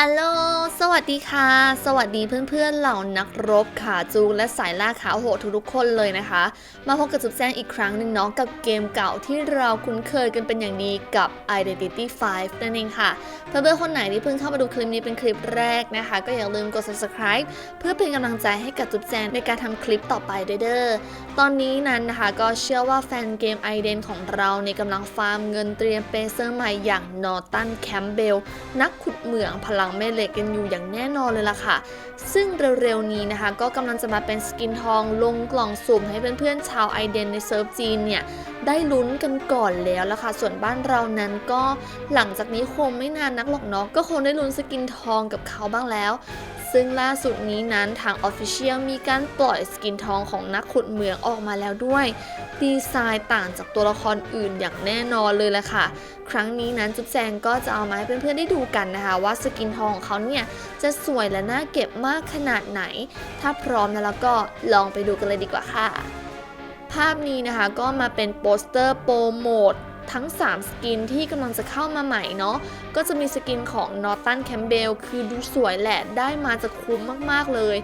อัลโล สวัสดีค่ะ สวัสดีเพื่อนๆเหล่านักรบขาจูงและสายล่าขาโหดทุกๆคนเลยนะคะ มาพบกับจุ๊บแจ้งอีกครั้งหนึ่งเนาะกับเกมเก่าที่เราคุ้นเคยกันเป็นอย่างดีกับ Identity 5 นั่นเองค่ะ เพื่อนๆคนไหนที่เพิ่งเข้ามาดูคลิปนี้เป็นคลิปแรกนะคะ ก็อย่าลืมกด subscribe เพื่อเป็นกำลังใจให้กับจุ๊บแจงในการทำคลิปต่อไปเด้อตอนนี้นั้นนะคะก็เชื่อว่าแฟนเกม i d e n ของเราในกำลังฟาร์มเงินเตรียมเปเซอร์ใหม่อย่างนอตันแคมเบลนักขุดเหมืองพลังแม่เหล็กกันอยู่อย่างแน่นอนเลยล่ะค่ะ ซึ่งเร็วๆนี้นะคะ ก็กำลังจะมาเป็นสกินทองลงกล่องสุ่มให้เพื่อนๆชาวไอเดนในเซิร์ฟจีนเนี่ยได้ลุ้นกันก่อนแล้วล่ะค่ะ ส่วนบ้านเรานั้นก็หลังจากนี้คงไม่นานนักหรอกเนาะก็คงได้ลุ้นสกินทองกับเขาบ้างแล้ว ซึ่งล่าสุดนี้นั้นทาง Official มีการปล่อยสกินทองของนักขุดเหมืองออกมาแล้วด้วย ดีไซน์ต่างจากตัวละครอื่นอย่างแน่นอนเลยแหละค่ะ ครั้งนี้นั้นจุ๊บแจงก็จะเอามาให้เพื่อนๆได้ดูกันนะคะ ว่าสกินทองของเขาเนี่ยจะสวยและน่าเก็บมากขนาดไหน ถ้าพร้อมนะแล้วก็ลองไปดูกันเลยดีกว่าค่ะภาพนี้นะคะก็มาเป็นโปสเตอร์โปรโมท ทั้ง 3 สกินที่กำลังจะเข้ามาใหม่เนาะก็จะมีสกินของนอตันแคมเบลคือดูสวยแหละได้มาจะคุ้มมากๆเลย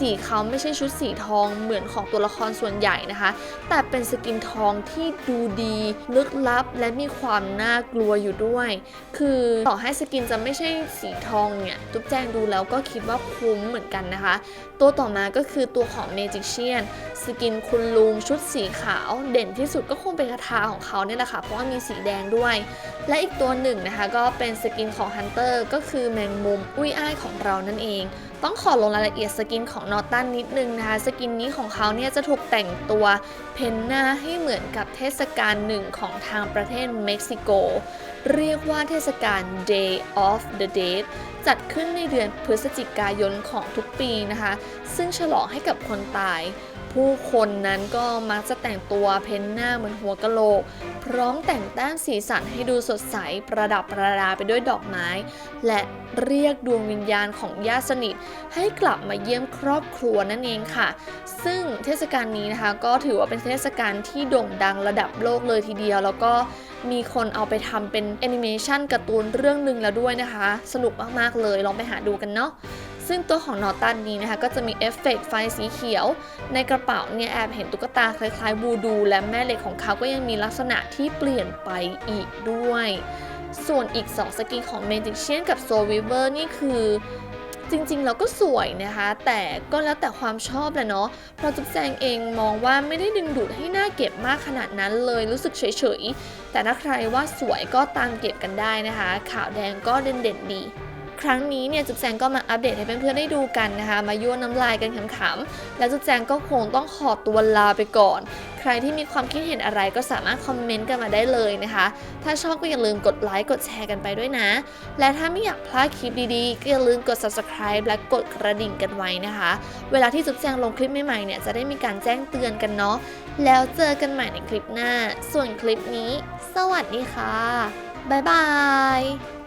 สีเขาไม่ใช่ชุดสีทองเหมือนของตัวละครส่วนใหญ่นะคะ แต่เป็นสกินทองที่ดูดีลึกลับและมีความน่ากลัวอยู่ด้วย คือต่อให้สกินจะไม่ใช่สีทองเนี่ยจุ๊บแจงดูแล้วก็คิดว่าคุ้มเหมือนกันนะคะ ตัวต่อมาก็คือตัวของ Magician สกินคุณลุงชุดสีขาวเด่นที่สุดก็คงเป็นคาถาของเขาเนี่ยแหละค่ะเพราะว่ามีสีแดงด้วย และอีกตัวหนึ่งนะคะก็เป็นสกินของ Hunter ก็คือแมงมุมอุ้ยอ้ายของเรานั่นเอง ต้องขอลงรายละเอียดสกินของนอตันนิดนึงนะคะ สกินนี้ของเขาเนี่ยจะถูกแต่งตัวเพนหน้าให้เหมือนกับเทศกาลหนึ่งของทางประเทศเม็กซิโก เรียกว่าเทศกาล Day of the Dead จัดขึ้นในเดือนพฤศจิกายนของทุกปีนะคะ ซึ่งฉลองให้กับคนตาย ผู้คนนั้นก็มักจะแต่งตัวเพ้นหน้าเหมือนหัวกะโหลก พร้อมแต่งแต้มสีสันให้ดูสดใสประดับประดาไปด้วยดอกไม้ และเรียกดวงวิญญาณของญาติสนิท ให้กลับมาเยี่ยมครอบครัวนั่นเองค่ะ ซึ่งเทศกาลนี้นะคะ ก็ถือว่าเป็นเทศกาลที่โด่งดังระดับโลกเลยทีเดียว แล้วก็มีคนเอาไปทำเป็นแอนิเมชันการ์ตูนเรื่องหนึ่งแล้วด้วยนะคะ สนุกมากๆเลยลองไปหาดูกันเนาะ ซึ่งตัวของนอตันนี้นะคะก็จะมีเอฟเฟกต์ไฟสีเขียว ในกระเป๋าเนี่ยแอบเห็นตุ๊กตาคล้ายๆบูดู และแม่เหล็กของเขาก็ยังมีลักษณะที่เปลี่ยนไปอีกด้วย ส่วนอีก 2 สกินของ Magician กับ Soul Weaver นี่คือจริงๆแล้วก็สวยนะคะ แต่ก็แล้วแต่ความชอบแหละเนาะเพราะจุ๊บแจงเองมองว่าไม่ได้ดึงดูดให้หน้าเก็บมากขนาดนั้นเลยรู้สึกเฉยๆ แต่ถ้าใครว่าสวยก็ตามเก็บกันได้นะคะ ขาวแดงก็เด่นๆดี ครั้งนี้เนี่ยจุ๊บแจงก็มาอัปเดตให้เพื่อนๆได้ดูกันนะคะ มายั่วน้ำลายกันขำๆแล้วจุ๊บแจงก็คงต้องขอตัวลาไปก่อน ใครที่มีความคิดเห็นอะไรก็สามารถคอมเมนต์กันมาได้เลยนะคะ ถ้าชอบก็อย่าลืมกดไลค์กดแชร์กันไปด้วยนะ และถ้าไม่อยากพลาดคลิปดีๆ ก็อย่าลืมกด subscribe และกดกระดิ่งกันไว้นะคะ เวลาที่จุ๊บแจงลงคลิปใหม่ๆเนี่ยจะได้มีการแจ้งเตือนกันเนาะแล้วเจอกันใหม่ในคลิปหน้า ส่วนคลิปนี้ สวัสดีค่ะบ๊ายบาย